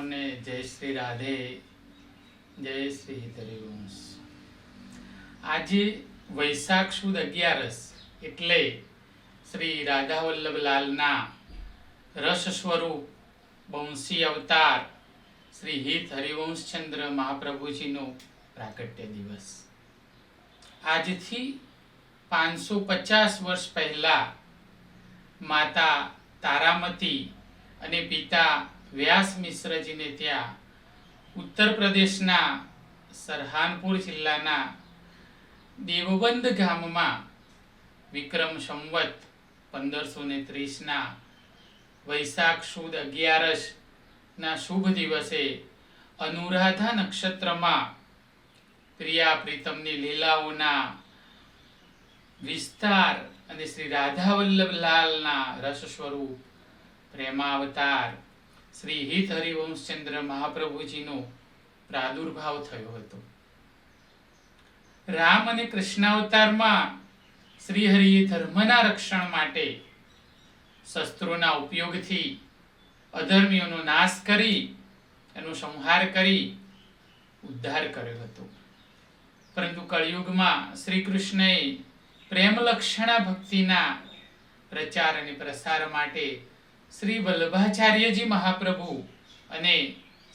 સર્વ જય શ્રી રાધે જય શ્રી હરિવંશ આજે વૈશાખ સુદ અગિયારસ એટલે શ્રી રાધા વલ્લભલાલના રસ સ્વરૂપ બંશી અવતાર શ્રી હિત હરિવંશચંદ્ર મહાપ્રભુજીનો પ્રાગટ્ય દિવસ આજથી પાંચસો પચાસ વર્ષ પહેલા માતા તારામતી અને પિતા વ્યાસ મિશ્રજીને ત્યાં ઉત્તર પ્રદેશના સરહાનપુર જિલ્લાના દેવબંધ ગામમાં વિક્રમ સંવત પંદરસો ને ત્રીસના વૈશાખ સુદ અગિયારસના શુભ દિવસે અનુરાધા નક્ષત્રમાં પ્રિયા પ્રીતમની લીલાઓના વિસ્તાર અને શ્રી રાધા વલ્લભલાલના રસ સ્વરૂપ પ્રેમાવતાર શ્રી હિત હરિવંશચંદ્ર મહાપ્રભુજીનો પ્રાદુર્ભાવ થયો હતો. રામ અને કૃષ્ણાવતારમાં શ્રી હરિએ ધર્મના રક્ષણ માટે શસ્ત્રોના ઉપયોગથી અધર્મીઓનો નાશ કરી, એનો સંહાર કરી ઉદ્ધાર કર્યો હતો. પરંતુ કળિયુગમાં શ્રી કૃષ્ણએ પ્રેમ લક્ષણા ભક્તિના પ્રચાર અને પ્રસાર માટે શ્રી વલ્લભાચાર્યજી મહાપ્રભુ અને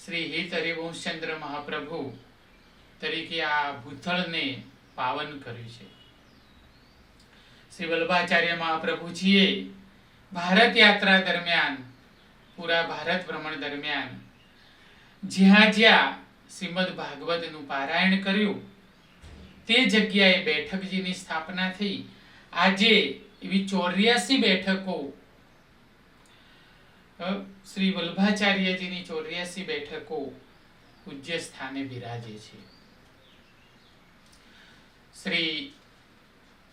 શ્રી હિત હરિવંશચંદ્ર મહાપ્રભુ તરીકે આ ભૂતળને પાવન કર્યું છે. શ્રી વલ્લભાચાર્ય મહાપ્રભુજીએ ભારત યાત્રા દરમિયાન, પૂરા ભારત ભ્રમણ દરમિયાન જ્યાં જ્યાં શ્રીમદ ભાગવતનું પારાયણ કર્યું, તે જગ્યાએ બેઠકજીની સ્થાપના થઈ. આજે એવી ચોર્યાસી બેઠકો શ્રી વલ્ભાચાર્યજીની ચોર્યાસી બેઠકો પૂજ્ય સ્થાને બિરાજે છે. શ્રી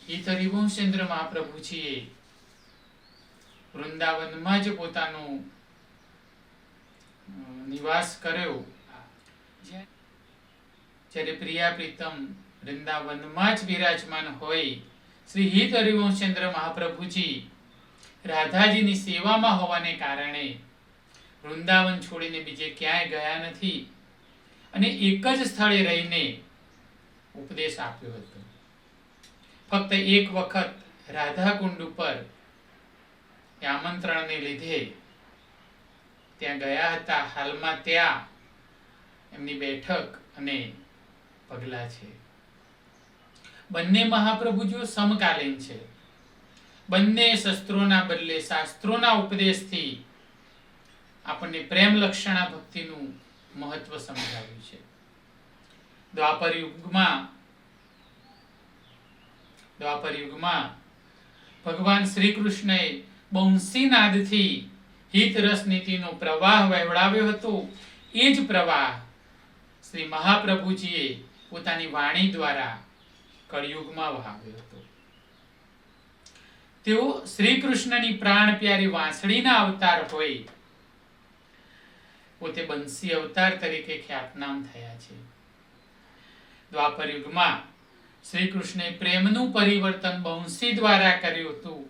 હિત હરિવંશચંદ્ર મહાપ્રભુજીએ વૃંદાવનમાં જ પોતાનો નિવાસ કર્યો. જ્યારે પ્રિયા પ્રીતમ વૃંદાવનમાં જ બિરાજમાન હોય, શ્રી હિત હરિવંશચંદ્ર મહાપ્રભુજી રાધાજીની સેવામાં હોવાને કારણે વૃંદાવન છોડીને બીજે ક્યાંય ગયા નથી અને એક જ સ્થળે રહીને ઉપદેશ આપ્યો હતો. ફક્ત એક વખત રાધાકુંડ ઉપર આમંત્રણને લીધે ત્યાં ગયા હતા. હાલમાં ત્યાં એમની બેઠક અને પગલા છે. બંને મહાપ્રભુજીઓ સમકાલીન છે. બંને શસ્ત્રોના બદલે શાસ્ત્રોના ઉપદેશથી આપણને પ્રેમ લક્ષણા ભક્તિનું મહત્વ સમજાવ્યું છે. દ્વાપર યુગમાં દ્વાપર યુગમાં ભગવાન શ્રી કૃષ્ણએ બંશીનાદથી હિત રસ નીતિનો પ્રવાહ વહેવડાવ્યો હતો. એ જ પ્રવાહ શ્રી મહાપ્રભુજીએ પોતાની વાણી દ્વારા કળિયુગમાં વહાવ્યો હતો. તેઓ શ્રી કૃષ્ણની પ્રાણ પ્યારી વાંસળીના અવતાર હોય. પોતે બંસી અવતાર તરીકે ખ્યાતનામ થયા છે. દ્વાપર યુગમાં શ્રી કૃષ્ણે પ્રેમનું પરિવર્તન બંસી દ્વારા કર્યું હતું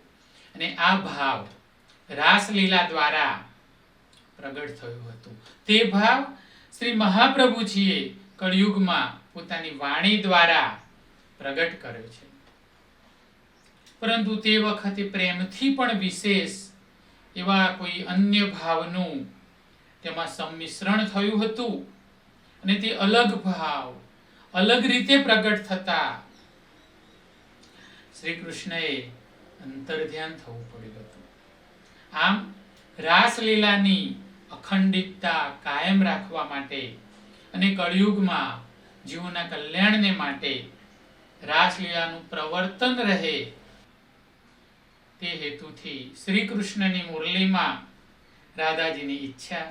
અને આ ભાવ રાસલીલા દ્વારા પ્રગટ થયું હતું. તે ભાવ શ્રી મહાપ્રભુજીએ કળિયુગમાં પોતાની વાણી દ્વારા પ્રગટ કર્યો છે. પરંતુ તે વખતે પ્રેમથી પણ વિશેષ એવા કોઈ અન્ય ભાવનું તેમાં સંમિશ્રણ થયું હતું અને તે અલગ ભાવ, અલગ રીતે પ્રગટ થતા શ્રી કૃષ્ણએ અંતર ધ્યાન થવું પડ્યું હતું. આમ રાસલીલાની અખંડિતતા કાયમ રાખવા માટે અને કળિયુગમાં જીવોના કલ્યાણને માટે રાસલીલાનું પ્રવર્તન રહે તે હેતુથી શ્રી કૃષ્ણની મુરલીમાં રાધાજીની ઈચ્છા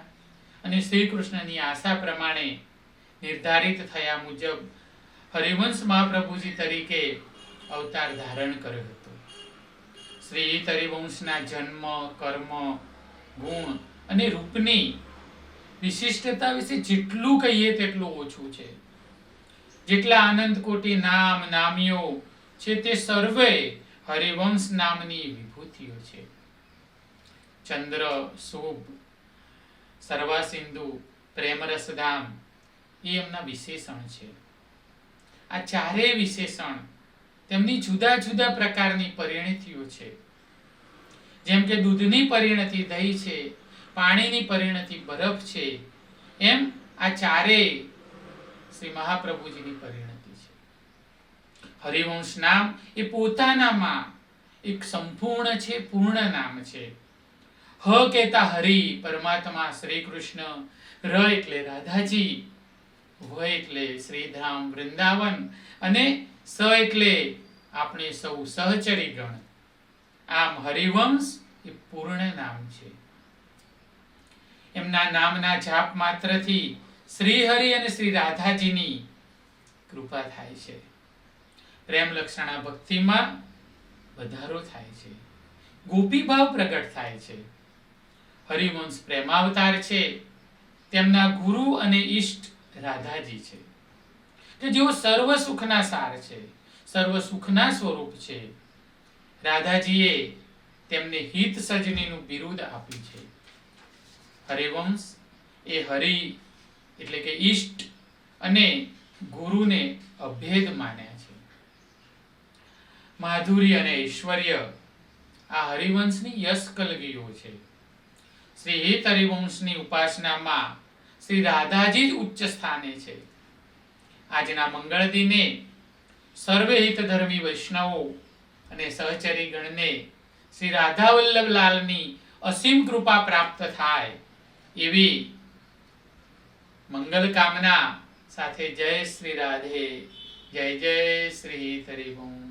અને શ્રી કૃષ્ણની આશા પ્રમાણે નિર્ધારિત થયા મુજબ હરિવંશ મહાપ્રભુજી તરીકે અવતાર ધારણ કર્યો હતો. શ્રી હરિવંશના જન્મ, કર્મ, ગુણ અને રૂપની વિશિષ્ટતા વિશે જેટલું કહીએ તેટલું ઓછું છે. જેટલા આનંદ કોટી નામ, નામીઓ છે તે સર્વે હરિવંશ નામની વિભૂતિઓ છે. ચંદ્ર, શુભ સર્વા સિંધુ પ્રેમરસધામ એ એમના વિશેષણ છે. આ ચારેય વિશેષણ તેમની જુદા જુદા પ્રકારની પરિણતિઓ છે. જેમ કે દૂધની પરિણતિ દહીં છે, પાણીની પરિણતિ બરફ છે, એમ આ ચારેય શ્રી મહાપ્રભુજીની પરિણતિ હરિવંશ નામ એ પોતાનામાં એક સંપૂર્ણ છે, પૂર્ણ નામ છે. હ કહેતા હરિ, પરમાત્મા શ્રી કૃષ્ણ, ર એટલે રાધાજી, વ એટલે શ્રીધામ વૃંદાવન અને સ એટલે આપણે સૌ સહચરી ગણ. આમ હરિવંશ એ પૂર્ણ નામ છે. એમના નામના જાપ માત્રથી શ્રી હરિ અને શ્રી રાધાજીની કૃપા થાય છે. પ્રેમ લક્ષણા ભક્તિમાં વધારો થાય છે. ગોપી ભાવ પ્રગટ થાય છે. હરિવંશ પ્રેમાવતાર છે. તેમના ગુરુ અને ઈષ્ટ રાધાજી છે. કે જેઓ સર્વ સુખના સાર છે, સર્વ સુખના સ્વરૂપ છે, રાધાજીએ તેમને હિત સજનીનું બિરુદ આપ્યું છે. હરિવંશ એ હરિ એટલે કે ઈષ્ટ અને ગુરુને અભેદ માન્યા છે. માધુર્ય અને ઐશ્વર્ય. આ હરિવંશની યશ કલગીઓ છે. શ્રી હિત હરિવંશની ઉપાસનામાં શ્રી રાધાજી જ ઉચ્ચ સ્થાને છે. આજના મંગળ દિને સર્વે હિતધર્મી વૈષ્ણવો અને સહચરી ગણને શ્રી રાધા વલ્લભલાલની અસીમ કૃપા પ્રાપ્ત થાય એવી મંગલ કામના સાથે જય શ્રી રાધે, જય જય શ્રી હરિવંશ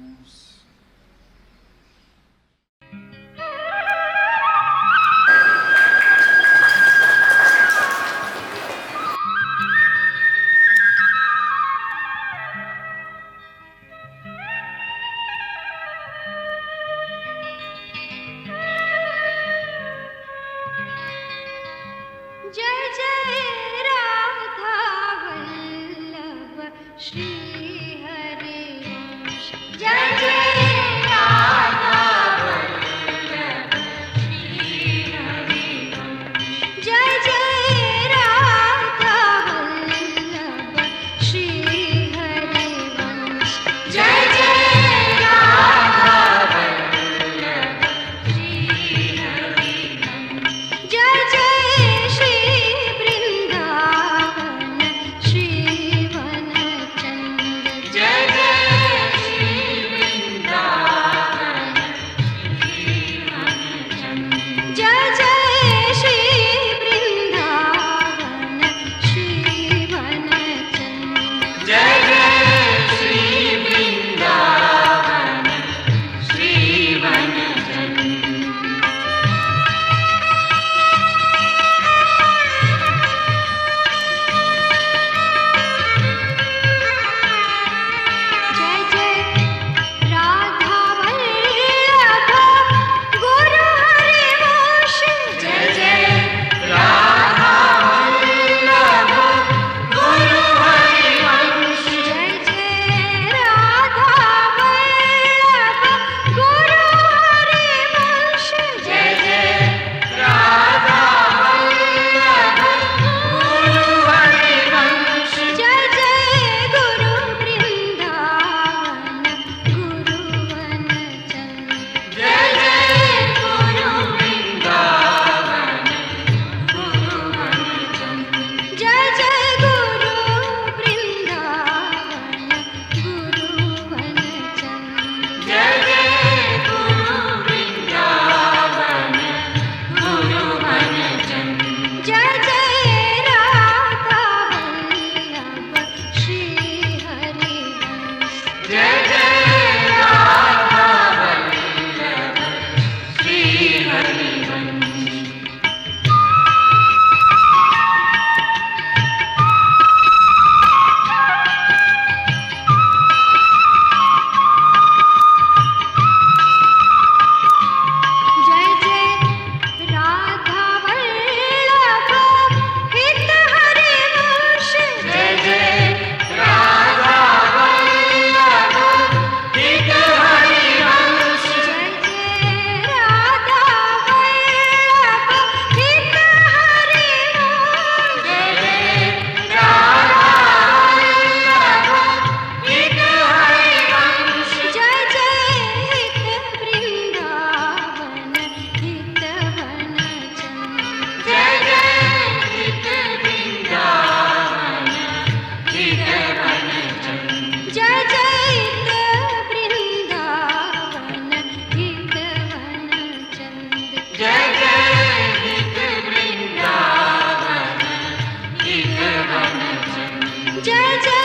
जय जय